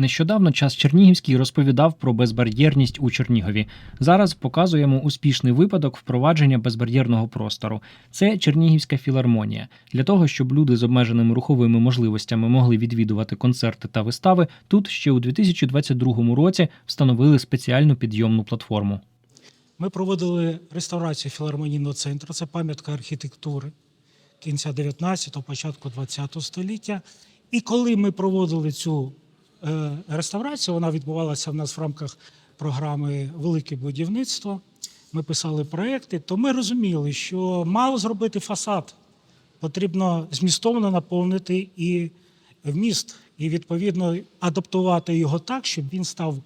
Нещодавно час Чернігівський розповідав про безбар'єрність у Чернігові. Зараз показуємо успішний випадок впровадження безбар'єрного простору. Це Чернігівська філармонія. Для того, щоб люди з обмеженими руховими можливостями могли відвідувати концерти та вистави, тут ще у 2022 році встановили спеціальну підйомну платформу. Ми проводили реставрацію філармонійного центру. Це пам'ятка архітектури кінця 19-го, початку 20-го століття. І коли ми проводили цю е, реставрацію, вона відбувалася в нас в рамках програми Велике будівництво. Ми писали проекти, то ми розуміли, що мало зробити фасад, потрібно змістовно наповнити і вміст, і відповідно адаптувати його так, щоб він став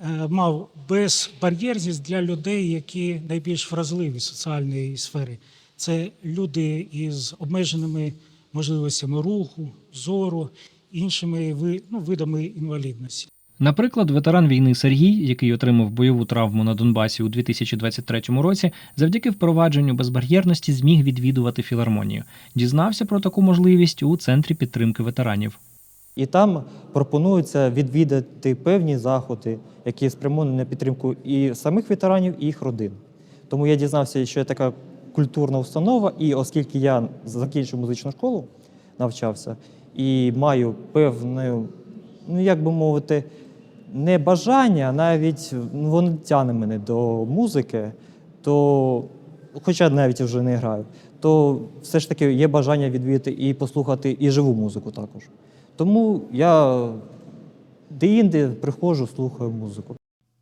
е, мав безбар'єрність для людей, які найбільш вразливі в соціальній сфері. Це люди із обмеженими можливостями руху, зору, іншими ви- ну, видами інвалідності. Наприклад, ветеран війни Сергій, який отримав бойову травму на Донбасі у 2023 році, завдяки впровадженню безбар'єрності зміг відвідувати філармонію. Дізнався про таку можливість у центрі підтримки ветеранів. І там пропонується відвідати певні заходи, які спрямовані на підтримку і самих ветеранів, і їх родин. Тому я дізнався, що є така культурна установа, і оскільки я закінчив музичну школу, навчався і маю певне, ну як би мовити, не бажання, навіть ну, воно тягне мене до музики, то, хоча навіть вже не граю, то все ж таки є бажання відвідати і послухати і живу музику також. Тому я де-інде приходжу, слухаю музику.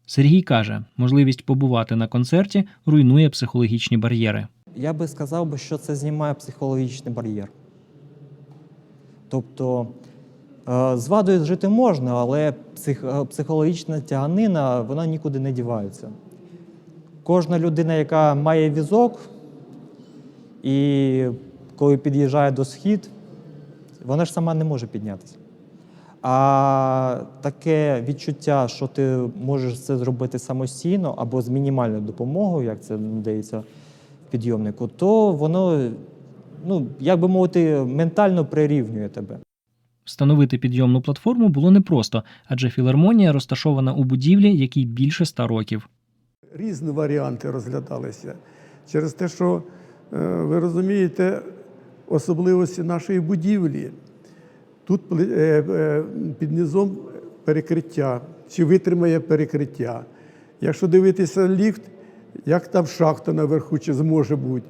Сергій каже, можливість побувати на концерті руйнує психологічні бар'єри. Я би сказав, що це знімає психологічний бар'єр. Тобто е, з вадою жити можна, але е, психологічна тяганина вона нікуди не дівається. Кожна людина, яка має візок, і коли під'їжджає до схід, вона ж сама не може піднятися. А таке відчуття, що ти можеш це зробити самостійно або з мінімальною допомогою, як це надається підйомнику, то воно, ну, як би мовити, ментально прирівнює тебе. Встановити підйомну платформу було непросто, адже філармонія розташована у будівлі, якій більше ста років. різні варіанти розглядалися. Через те, що е, ви розумієте особливості нашої будівлі. Тут е, е, під низом перекриття, чи витримає перекриття. Якщо дивитися ліфт, як там шахта наверху, чи зможе бути.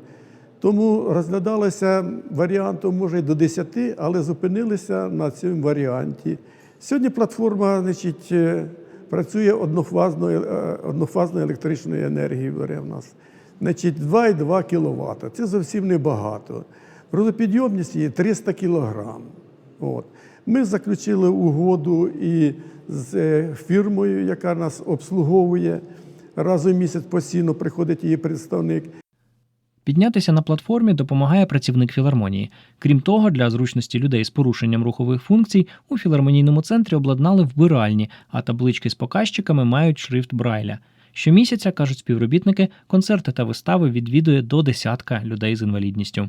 Тому розглядалося варіантом, може, й до 10, але зупинилися на цьому варіанті. Сьогодні платформа значить, е, працює однофазною, е, однофазною електричною енергією бере в нас. Значить, 2,2 кВт. Це зовсім небагато. Грузопідйомність її 300 кг. От. Ми заключили угоду і з е, фірмою, яка нас обслуговує. Раз у місяць постійно приходить її представник. Піднятися на платформі допомагає працівник філармонії. Крім того, для зручності людей з порушенням рухових функцій у філармонійному центрі обладнали вбиральні, а таблички з показчиками мають шрифт Брайля. Щомісяця, кажуть співробітники, концерти та вистави відвідує до десятка людей з інвалідністю.